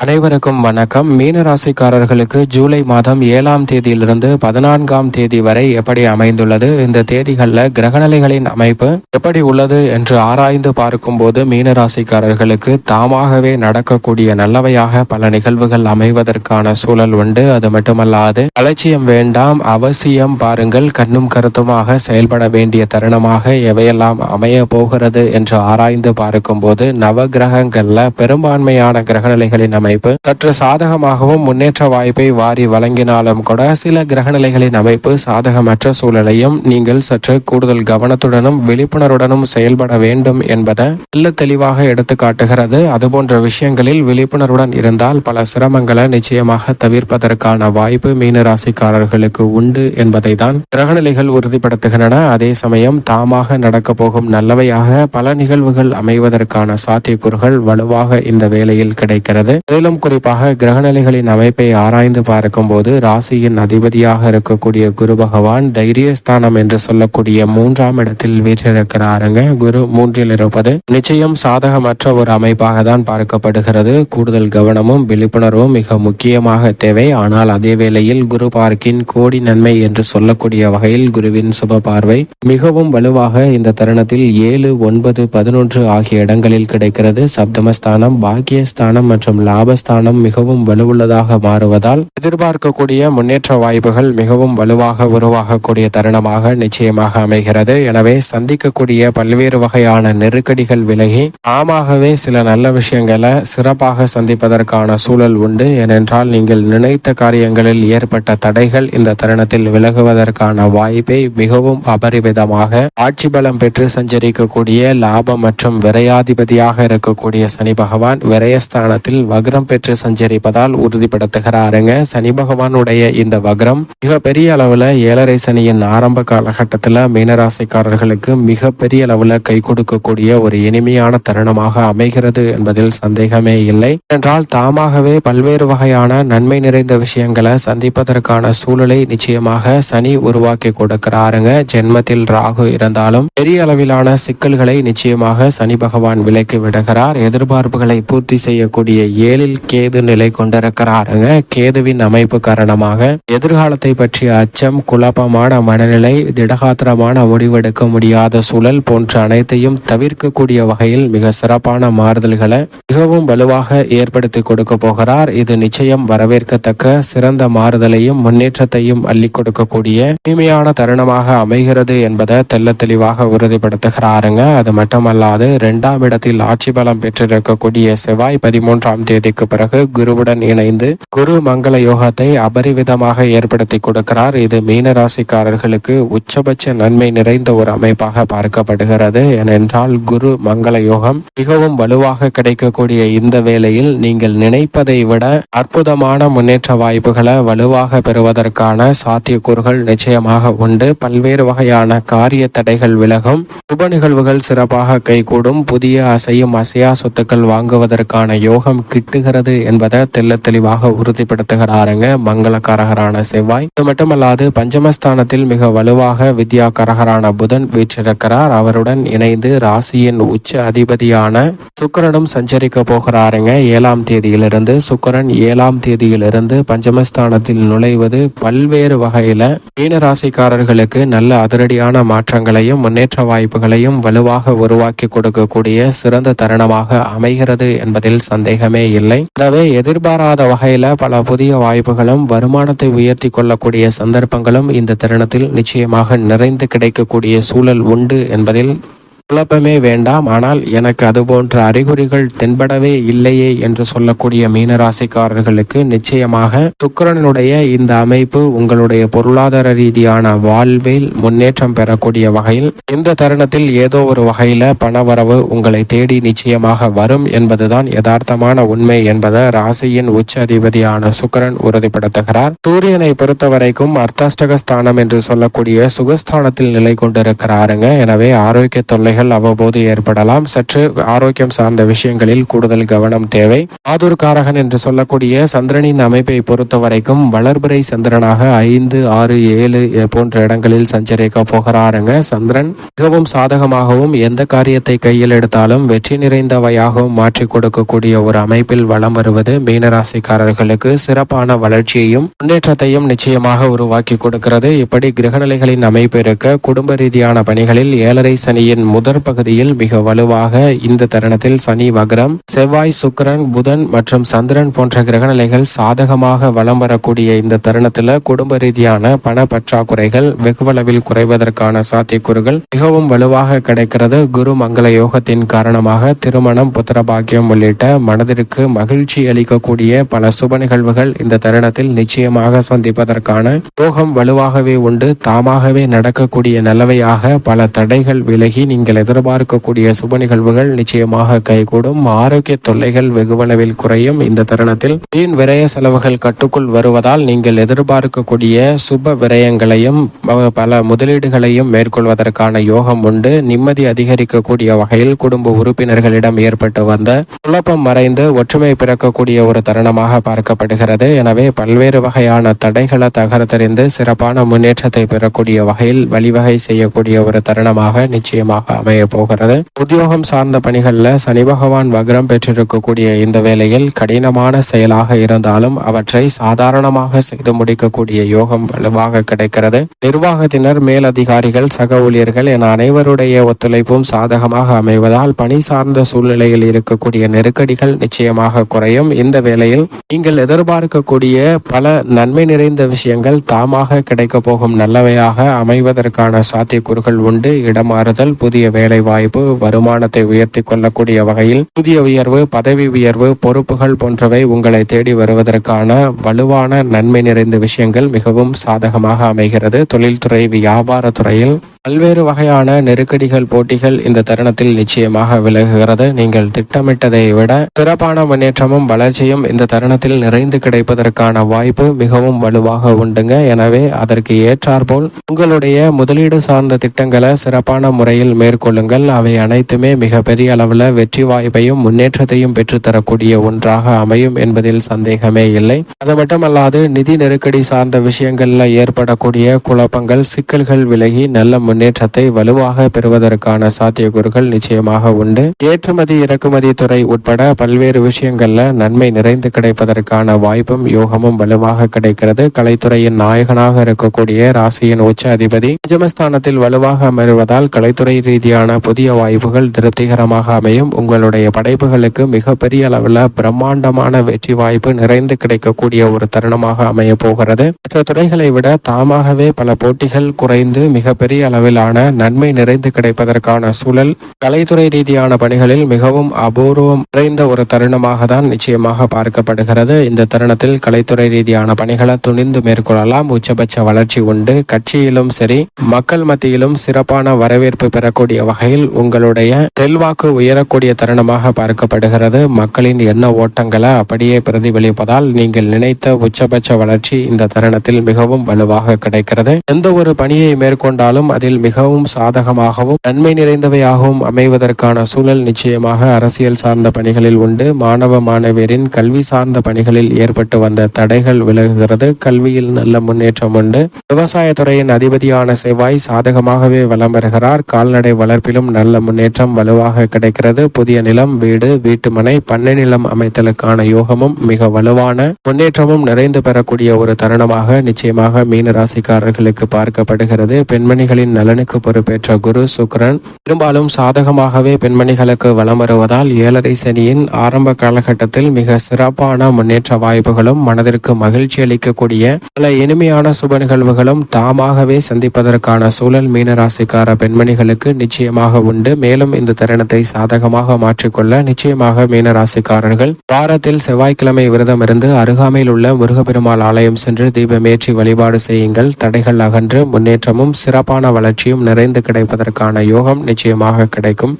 அனைவருக்கும் வணக்கம். மீன ராசிக்காரர்களுக்கு ஜூலை மாதம் ஏழாம் தேதியிலிருந்து பதினான்காம் தேதி வரை எப்படி அமைந்துள்ளது? இந்த தேதிகளில் கிரகநிலைகளின் அமைப்பு எப்படி உள்ளது என்று ஆராய்ந்து பார்க்கும்போது மீன ராசிக்காரர்களுக்கு தாமாகவே நடக்கக்கூடிய நல்லவையாக பல நிகழ்வுகள் அமைவதற்கான சூழல் உண்டு. அது மட்டுமல்லாது அலட்சியம் வேண்டாம் அவசியம் பாருங்கள் கண்ணும் கருத்துமாக செயல்பட வேண்டிய தருணமாக எவையெல்லாம் அமைய போகிறது என்று ஆராய்ந்து பார்க்கும்போது நவ கிரகங்களில் பெரும்பான்மையான கிரகநிலைகளின் அமைப்பு. சற்று சாதகமாகவும் முன்னேற்ற வாய்ப்பை வாரி வழங்கினாலும் கூட சில கிரகநிலைகளின் அமைப்பு சாதகமற்ற சூழலையும் நீங்கள் சற்று கூடுதல் கவனத்துடனும் விழிப்புணர்வுடனும் செயல்பட வேண்டும் என்பதை நல்ல தெளிவாக எடுத்து காட்டுகிறது. அதுபோன்ற விஷயங்களில் விழிப்புணர்வுடன் இருந்தால் பல சிரமங்களை நிச்சயமாக தவிர்ப்பதற்கான வாய்ப்பு மீனராசிக்காரர்களுக்கு உண்டு என்பதை தான் கிரகநிலைகள் உறுதிப்படுத்துகின்றன. அதே சமயம் தாமாக நடக்க போகும் நல்லவையாக பல நிகழ்வுகள் அமைவதற்கான சாத்தியக்கூறுகள் வலுவாக இந்த வேளையில் கிடைக்கிறது. மேலும் குறிப்பாக கிரகநிலைகளின் அமைப்பை ஆராய்ந்து பார்க்கும்போது ராசியின் அதிபதியாக இருக்கக்கூடிய குரு பகவான் தைரியஸ்தானம் என்று சொல்லக்கூடிய மூன்றாம் இடத்தில் வீற்றிருக்கிறாருங்க. குரு மூன்றில் இருப்பது நிச்சயம் சாதகமற்ற ஒரு அமைப்பாக தான் பார்க்கப்படுகிறது. கூடுதல் கவனமும் விழிப்புணர்வும் மிக முக்கியமாக தேவை. ஆனால் அதே வேளையில் குரு பார்க்கின் கோடி நன்மை என்று சொல்லக்கூடிய வகையில் குருவின் சுப பார்வை மிகவும் வலுவாக இந்த தருணத்தில் ஏழு ஒன்பது பதினொன்று ஆகிய இடங்களில் கிடைக்கிறது. சப்தமஸ்தானம் பாக்கியஸ்தானம் மற்றும் லாபஸ்தானம் மிகவும் வலுவுள்ளதாக மாறுவதால் எதிர்பார்க்கக்கூடிய முன்னேற்ற வாய்ப்புகள் மிகவும் வலுவாக உருவாகக்கூடிய தருணமாக நிச்சயமாக அமைகிறது. எனவே சந்திக்கக்கூடிய பல்வேறு வகையான நெருக்கடிகள் விலகி ஆமாகவே சில நல்ல விஷயங்களை சிறப்பாக சந்திப்பதற்கான சூழல் உண்டு. ஏனென்றால் நீங்கள் நினைத்த காரியங்களில் ஏற்பட்ட தடைகள் இந்த தருணத்தில் விலகுவதற்கான வாய்ப்பை மிகவும் அபரிவிதமாக ஆட்சி பலம் பெற்று சஞ்சரிக்கக்கூடிய லாபம் மற்றும் விரையாதிபதியாக இருக்கக்கூடிய சனி பகவான் விரயஸ்தானத்தில் வக்ரம் பெற்று சஞ்சரிப்பதால் உறுதிப்படுத்துகிறாருங்க. சனி பகவானுடைய இந்த வக்ரம் மிக பெரிய அளவுல ஏழரை சனியின் ஆரம்ப காலகட்டத்தில் மீனராசிக்காரர்களுக்கு மிக பெரிய அளவுல கை கொடுக்கக்கூடிய ஒரு இனிமையான தருணமாக அமைகிறது என்பதில் சந்தேகமே இல்லை. என்றால் தாமாகவே பல்வேறு வகையான நன்மை நிறைந்த விஷயங்களை சந்திப்பதற்கான சூழலை நிச்சயமாக சனி உருவாக்கி கொடுக்கிறாருங்க. ஜென்மத்தில் ராகு இருந்தாலும் பெரிய அளவிலான சிக்கல்களை நிச்சயமாக சனி பகவான் விலக்கி விடுகிறார். எதிர்பார்ப்புகளை பூர்த்தி செய்யக்கூடிய ஏழில் கேது நிலை கொண்டிருக்கிறாருங்க. கேதுவின் அமைப்பு காரணமாக எதிர்காலத்தை பற்றிய அச்சம் குழப்பமான மனநிலை திடகாத்திரமான முடிவெடுக்க முடியாத சூழல் போன்ற அனைத்தையும் தவிர்க்கக்கூடிய வகையில் மிக சிறப்பான மாறுதல்களை மிகவும் வலுவாக ஏற்படுத்தி கொடுக்க போகிறார். இது நிச்சயம் வரவேற்கத்தக்க சிறந்த மாறுதலையும் முன்னேற்றத்தையும் அள்ளி கொடுக்கக்கூடிய இனிமையான தருணமாக அமைகிறது என்பதை தெல்ல தெளிவாக உறுதிப்படுத்துகிறாருங்க. அது மட்டுமல்லாது இரண்டாம் இடத்தில் ஆட்சி பலம் பெற்றிருக்கக்கூடிய செவ்வாய் பதிமூன்றாம் தேதி தேதிக்கு பிறகு குருவுடன் இணைந்து குரு மங்கள யோகத்தை அபரிவிதமாக ஏற்படுத்தி கொடுக்கிறார். இது மீன ராசிக்காரர்களுக்கு உச்சபட்ச நன்மை நிறைந்த ஒரு அமைப்பாக பார்க்கப்படுகிறது. ஏனென்றால் குரு மங்கள யோகம் மிகவும் வலுவாக கிடைக்கக்கூடிய இந்த வேளையில் நீங்கள் நினைப்பதை விட அற்புதமான முன்னேற்ற வாய்ப்புகளை வலுவாக பெறுவதற்கான சாத்தியக்கூறுகள் நிச்சயமாக உண்டு. பல்வேறு வகையான காரிய தடைகள் விலகும். சுப நிகழ்வுகள் சிறப்பாக கைகூடும். புதிய அசையும் அசையா சொத்துக்கள் வாங்குவதற்கான யோகம் கிட்டுகிறது. என்பதை தெல்ல தெளிவாக உறுதிப்படுத்துகிறாருங்க மங்களக்காரகரான செவ்வாய். இது மட்டுமல்லாது பஞ்சமஸ்தானத்தில் மிக வலுவாக வித்யா கரகரான புதன் வீற்றிருக்கிறார். அவருடன் இணைந்து ராசியின் உச்ச அதிபதியான சுக்கரனும் சஞ்சரிக்க போகிறாருங்க. ஏழாம் தேதியிலிருந்து சுக்கரன் ஏழாம் தேதியிலிருந்து பஞ்சமஸ்தானத்தில் நுழைவது பல்வேறு வகையில மீன ராசிக்காரர்களுக்கு நல்ல அதிரடியான மாற்றங்களையும் முன்னேற்ற வாய்ப்புகளையும் வலுவாக உருவாக்கி கொடுக்கக்கூடிய சிறந்த தருணமாக அமைகிறது என்பதில் சந்தேகமே இல்லை. எனவே எதிர்பாராத வகையில பல புதிய வாய்ப்புகளும் வருமானத்தை உயர்த்தி கொள்ளக்கூடிய சந்தர்ப்பங்களும் இந்த தருணத்தில் நிச்சயமாக நிறைந்து கிடைக்கக்கூடிய சூழல் உண்டு என்பதில் குழப்பமே வேண்டாம். ஆனால் எனக்கு அது போன்ற அறிகுறிகள் தென்படவே இல்லையே என்று சொல்லக்கூடிய மீனராசிக்காரர்களுக்கு நிச்சயமாக சுக்கரனுடைய இந்த அமைப்பு உங்களுடைய பொருளாதார ரீதியான வாழ்வில் முன்னேற்றம் பெறக்கூடிய வகையில் இந்த தருணத்தில் ஏதோ ஒரு வகையில பணவரவு உங்களை தேடி நிச்சயமாக வரும் என்பதுதான் யதார்த்தமான உண்மை என்பதை ராசியின் உச்ச அதிபதியான சுக்கிரன் உறுதிப்படுத்துகிறார். சூரியனை பொறுத்த வரைக்கும் அர்த்தாஷ்டக ஸ்தானம் என்று சொல்லக்கூடிய சுகஸ்தானத்தில் நிலை கொண்டிருக்கிறாருங்க. எனவே ஆரோக்கிய தொல்லைகள் பிரச்சனைகள் அவ்வப்போது ஏற்படலாம். சற்று ஆரோக்கியம் சார்ந்த விஷயங்களில் கூடுதல் கவனம் தேவை. ஆதூர்காரகன் என்று சொல்லக்கூடிய சந்திரனின் அமைப்பை பொறுத்த வரைக்கும் வளர்பிறை சந்திரனாக ஐந்து ஆறு ஏழு போன்ற இடங்களில் சஞ்சரிக்க போகிறாருங்க சந்திரன். மிகவும் சாதகமாகவும் எந்த காரியத்தை கையில் எடுத்தாலும் வெற்றி நிறைந்தவையாகவும் மாற்றி கொடுக்கக்கூடிய ஒரு அமைப்பில் வளம் வருவது மீனராசிக்காரர்களுக்கு சிறப்பான வளர்ச்சியையும் முன்னேற்றத்தையும் நிச்சயமாக உருவாக்கி கொடுக்கிறது. இப்படி கிரகநிலைகளின் அமைப்பு இருக்க குடும்ப ரீதியான பணிகளில் ஏழரை சனியின் முதற் பகுதியில் மிக வலுவாக இந்த தருணத்தில் சனி வக்ரம் செவ்வாய் சுக்கிரன் புதன் மற்றும் சந்திரன் போன்ற கிரகநிலைகள் சாதகமாக வலம் வரக்கூடிய இந்த தருணத்தில் குடும்ப ரீதியான பண பற்றாக்குறைகள் வெகுவளவில் குறைவதற்கான சாத்தியக்கூறுகள் மிகவும் வலுவாக கிடைக்கிறது. குரு மங்கள யோகத்தின் காரணமாக திருமணம் புத்திரபாக்கியம் உள்ளிட்ட மனதிற்கு மகிழ்ச்சி அளிக்கக்கூடிய பல சுப நிகழ்வுகள் இந்த தருணத்தில் நிச்சயமாக சந்திப்பதற்கான யோகம் வலுவாகவே உண்டு. தாமாகவே நடக்கக்கூடிய நல்லவையாக பல தடைகள் விலகி நீங்கள் எதிர்பார்க்கக்கூடிய சுப நிகழ்வுகள் நிச்சயமாக கைகூடும். ஆரோக்கிய தொல்லைகள் வெகுவளவில் குறையும். இந்த தருணத்தில் வீண் விரய செலவுகள் கட்டுக்குள் வருவதால் நீங்கள் எதிர்பார்க்கக்கூடிய சுப விரயங்களையும் பல முதலீடுகளையும் மேற்கொள்வதற்கான யோகம் உண்டு. நிம்மதி அதிகரிக்கக்கூடிய வகையில் குடும்ப உறுப்பினர்களிடம் ஏற்பட்டு வந்த குழப்பம் மறைந்து ஒற்றுமை பிறக்கக்கூடிய ஒரு தருணமாக பார்க்கப்படுகிறது. எனவே பல்வேறு வகையான தடைகளை தகர்த்தறிந்து சிறப்பான முன்னேற்றத்தை பெறக்கூடிய வகையில் வழிவகை செய்யக்கூடிய ஒரு தருணமாக நிச்சயமாக அமைய போகிறது. உத்தியோகம் சார்ந்த பணிகளில் சனி பகவான் வக்ரம் பெற்றிருக்கக்கூடிய இந்த வேளையில் கடினமான செயலாக இருந்தாலும் அவற்றை சாதாரணமாக செய்து முடிக்கக்கூடிய யோகம் வலுவாக கிடைக்கிறது. நிர்வாகத்தினர் மேலதிகாரிகள் சக ஊழியர்கள் என அனைவருடைய ஒத்துழைப்பும் சாதகமாக அமைவதால் பணி சார்ந்த சூழ்நிலையில் இருக்கக்கூடிய நெருக்கடிகள் நிச்சயமாக குறையும். இந்த வேளையில் நீங்கள் எதிர்பார்க்கக்கூடிய பல நன்மை நிறைந்த விஷயங்கள் தாமாக கிடைக்க போகும். நல்லவையாக அமைவதற்கான சாத்தியக்கூறுகள் உண்டு. இடமாறுதல் புதிய வேலை வாய்ப்பு வருமானத்தை உயர்த்தி கொள்ளக்கூடிய வகையில் புதிய உயர்வு பதவி உயர்வு பொறுப்புகள் போன்றவை உங்களை தேடி வருவதற்கான வலுவான நன்மை நிறைந்த விஷயங்கள் மிகவும் சாதகமாக அமைகிறது. தொழில்துறை வியாபார துறையில் பல்வேறு வகையான நெருக்கடிகள் போட்டிகள் இந்த தருணத்தில் நிச்சயமாக விலகுகிறது. நீங்கள் திட்டமிட்டதை விட சிறப்பான முன்னேற்றமும் வளர்ச்சியும் இந்த தருணத்தில் நிறைந்து கிடைப்பதற்கான வாய்ப்பு மிகவும் வலுவாக உண்டுங்க. எனவே அதற்கு ஏற்றாற்போல் உங்களுடைய முதலீடு சார்ந்த திட்டங்களை சிறப்பான முறையில் மேற்கொள்ளுங்கள். அவை அனைத்துமே மிக பெரிய அளவில் வெற்றி வாய்ப்பையும் முன்னேற்றத்தையும் பெற்றுத்தரக்கூடிய ஒன்றாக அமையும் என்பதில் சந்தேகமே இல்லை. அது மட்டுமல்லாது நிதி நெருக்கடி சார்ந்த விஷயங்களில் ஏற்படக்கூடிய குழப்பங்கள் சிக்கல்கள் விலகி நல்ல முன்னேற்றத்தை வலுவாக பெறுவதற்கான சாத்தியக்கூறுகள் நிச்சயமாக உண்டு. ஏற்றுமதி இறக்குமதி துறை உட்பட பல்வேறு விஷயங்கள்ல நன்மை நிறைந்து கிடைப்பதற்கான வாய்ப்பும் யோகமும் வலுவாக கிடைக்கிறது. கலைத்துறையின் நாயகனாக இருக்கக்கூடிய ராசியின் உச்ச அதிபதி நிஜமஸ்தானத்தில் வலுவாக அமர்வதால் கலைத்துறை ரீதியான புதிய வாய்ப்புகள் திருப்திகரமாக அமையும். உங்களுடைய படைப்புகளுக்கு மிகப்பெரிய அளவில் பிரம்மாண்டமான வெற்றி வாய்ப்பு நிறைந்து கிடைக்கக்கூடிய ஒரு தருணமாக அமைய போகிறது. மற்ற துறைகளை விட தாமாகவே பல போட்டிகள் குறைந்து மிகப்பெரிய அளவிலான நன்மை நிறைந்து கிடைப்பதற்கான சூழல் கலைத்துறை ரீதியான பணிகளில் மிகவும் அபூர்வம் நிறைந்த ஒரு தருணமாக தான் நிச்சயமாக பார்க்கப்படுகிறது. இந்த தருணத்தில் கலைத்துறை ரீதியான பணிகளை துணிந்து மேற்கொள்ளலாம். உச்சபட்ச வளர்ச்சி உண்டு. கட்சியிலும் சரி மக்கள் மத்தியிலும் சிறப்பான வரவேற்பு பெறக்கூடிய வகையில் உங்களுடைய செல்வாக்கு உயரக்கூடிய தருணமாக பார்க்கப்படுகிறது. மக்களின் எண்ண ஓட்டங்களை அப்படியே பிரதிபலிப்பதால் நீங்கள் நினைத்த உச்சபட்ச வளர்ச்சி இந்த தருணத்தில் மிகவும் வலுவாக கிடைக்கிறது. எந்த ஒரு பணியை மேற்கொண்டாலும் அதில் மிகவும் சாதகமாகவும் நன்மை நிறைந்தவையாகவும் அமைவதற்கான சூழல் நிச்சயமாக அரசியல் சார்ந்த பணிகளில் உண்டு. மாணவ மாணவியரின் கல்வி சார்ந்த பணிகளில் ஏற்பட்டு வந்த தடைகள் விலகுகிறது. கல்வியில் நல்ல முன்னேற்றம் உண்டு. விவசாயத்துறையின் அதிபதியான செவ்வாய் சாதகமாகவே வலம் வருகிறார். கால்நடை வளர்ப்பிலும் நல்ல முன்னேற்றம் வலுவாக கிடைக்கிறது. புதிய நிலம் வீடு வீட்டுமனை பண்ணை நிலம் அமைத்தலுக்கான யோகமும் மிக வலுவான முன்னேற்றமும் நிறைந்து பெறக்கூடிய ஒரு தருணமாக நிச்சயமாக மீன ராசிக்காரர்களுக்கு பார்க்கப்படுகிறது. பெண்மணிகளின் நலனுக்கு பொறுப்பேற்ற குரு சுக்கிரன் பெரும்பாலும் சாதகமாகவே பெண்மணிகளுக்கு வலம் வருவதால் ஏழரை சனியின் ஆரம்ப காலகட்டத்தில் மிக சிறப்பான முன்னேற்ற வாய்ப்புகளும் மனதிற்கு மகிழ்ச்சி அளிக்கக்கூடிய பல இனிமையான சுப நிகழ்வுகளும் தாமாகவே சந்திப்பதற்கான சூழல் மீனராசிக்கார பெண்மணிகளுக்கு நிச்சயமாக உண்டு. மேலும் இந்த தருணத்தை சாதகமாக மாற்றிக்கொள்ள நிச்சயமாக மீனராசிக்காரர்கள் வாரத்தில் செவ்வாய்க்கிழமை விரதம் இருந்து அருகாமையில் உள்ள முருகப்பெருமாள் ஆலயம் சென்று தீபமேற்றி வழிபாடு செய்யுங்கள். தடைகள் அகன்று முன்னேற்றமும் சிறப்பான வள வளர்ச்சியும் நிறைந்து கிடைப்பதற்கான யோகம் நிச்சயமாக கிடைக்கும்.